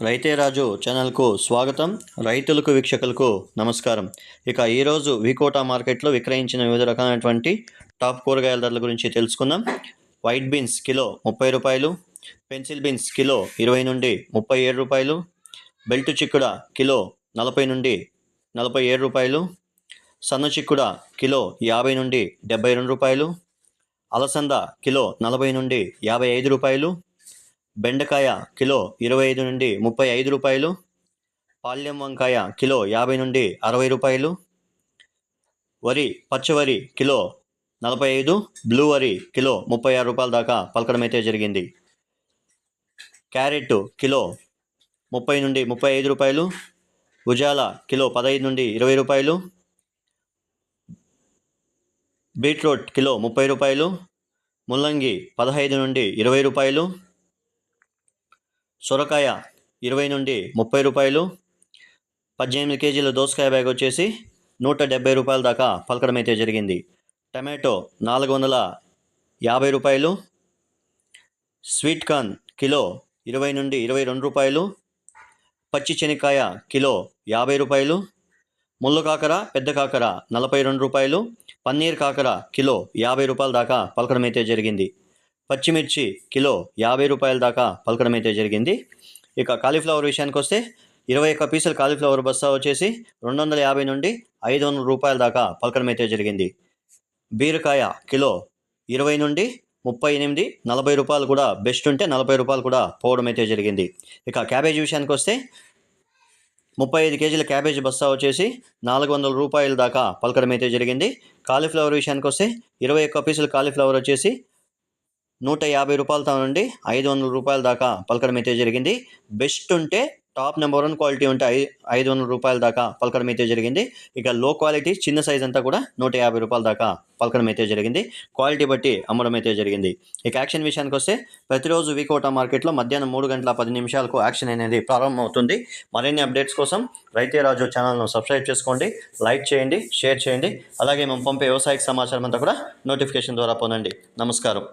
రైతే రాజు ఛానల్కు స్వాగతం. రైతులకు వీక్షకులకు నమస్కారం. ఇక ఈరోజు వికోటా మార్కెట్లో విక్రయించిన వివిధ రకాలైనటువంటి టాప్ కూరగాయల ధరల గురించి తెలుసుకుందాం. వైట్ బీన్స్ కిలో ముప్పై రూపాయలు పెన్సిల్ బీన్స్ కిలో ఇరవై నుండి ముప్పై ఏడు రూపాయలు బెల్ట్ చిక్కుడ కిలో నలభై నుండి నలభై ఏడు రూపాయలు సన్న చిక్కుడ కిలో యాభై నుండి డెబ్బై రెండు రూపాయలు అలసంద కిలో నలభై నుండి యాభై ఐదు రూపాయలు బెండకాయ కిలో ఇరవై ఐదు నుండి ముప్పై ఐదు రూపాయలు పాల్యం వంకాయ కిలో యాభై నుండి అరవై రూపాయలు వరి పచ్చవరి కిలో నలభై ఐదు బ్లూ వరి కిలో ముప్పై ఆరు రూపాయల దాకా పలకడం అయితే జరిగింది. క్యారెట్ కిలో ముప్పై నుండి ముప్పై ఐదు రూపాయలు ఉజాల కిలో పదహైదు నుండి ఇరవై రూపాయలు బీట్రూట్ కిలో ముప్పై రూపాయలు ముల్లంగి పదహైదు నుండి ఇరవై రూపాయలు సొరకాయ ఇరవై నుండి ముప్పై రూపాయలు పద్దెనిమిది కేజీల దోసకాయ బ్యాగ్ వచ్చేసి నూట డెబ్బై రూపాయల దాకా పలకడం అయితే జరిగింది. టమాటో నాలుగు వందల యాభై రూపాయలు స్వీట్ కార్న్ కిలో ఇరవై నుండి ఇరవై రెండు రూపాయలు పచ్చి శనక్కాయ కిలో యాభై రూపాయలు ముళ్ళు కాకర పెద్ద కాకర నలభై రెండు రూపాయలు పన్నీర్ కాకర కిలో యాభై రూపాయల దాకా పలకడం అయితే జరిగింది. పచ్చిమిర్చి కిలో యాభై రూపాయల దాకా పలకడం అయితే జరిగింది. ఇక కాలీఫ్లవర్ విషయానికి వస్తే ఇరవై ఒక్క పీసులు కాలీఫ్లవర్ బస్తా వచ్చేసి రెండు వందల యాభై నుండి ఐదు వందల రూపాయల దాకా పలకడం అయితే జరిగింది. బీరకాయ కిలో ఇరవై నుండి ముప్పై ఎనిమిది నలభై రూపాయలు కూడా బెస్ట్ ఉంటే నలభై రూపాయలు కూడా పోవడం అయితే జరిగింది. ఇక క్యాబేజీ విషయానికి వస్తే ముప్పై ఐదు కేజీల క్యాబేజీ బస్తా వచ్చేసి నాలుగు వందల రూపాయల దాకా పలకడం అయితే జరిగింది. కాలీఫ్లవర్ విషయానికి వస్తే ఇరవై ఒక్క పీసులు కాలీఫ్లవర్ వచ్చేసి నూట యాభై రూపాయలతో నుండి ఐదు వందల రూపాయల దాకా పలకడం అయితే జరిగింది. బెస్ట్ ఉంటే టాప్ నెంబర్ వన్ క్వాలిటీ ఉంటే ఐ ఐదు వందల రూపాయల దాకా పలకడం అయితే జరిగింది. ఇక లో క్వాలిటీ చిన్న సైజ్ అంతా కూడా నూట యాభై రూపాయల దాకా పలకడం అయితే జరిగింది. క్వాలిటీ బట్టి అమ్మడం అయితే జరిగింది. ఇక యాక్షన్ విషయానికి వస్తే ప్రతిరోజు వీకోటా మార్కెట్లో మధ్యాహ్నం మూడు గంటల పది నిమిషాలకు యాక్షన్ అనేది ప్రారంభమవుతుంది. మరిన్ని అప్డేట్స్ కోసం రైతే రాజు ఛానల్ను సబ్స్క్రైబ్ చేసుకోండి. లైక్ చేయండి షేర్ చేయండి. అలాగే మేము పంపే వ్యవసాయ సమాచారం అంతా కూడా నోటిఫికేషన్ ద్వారా పొందండి. నమస్కారం.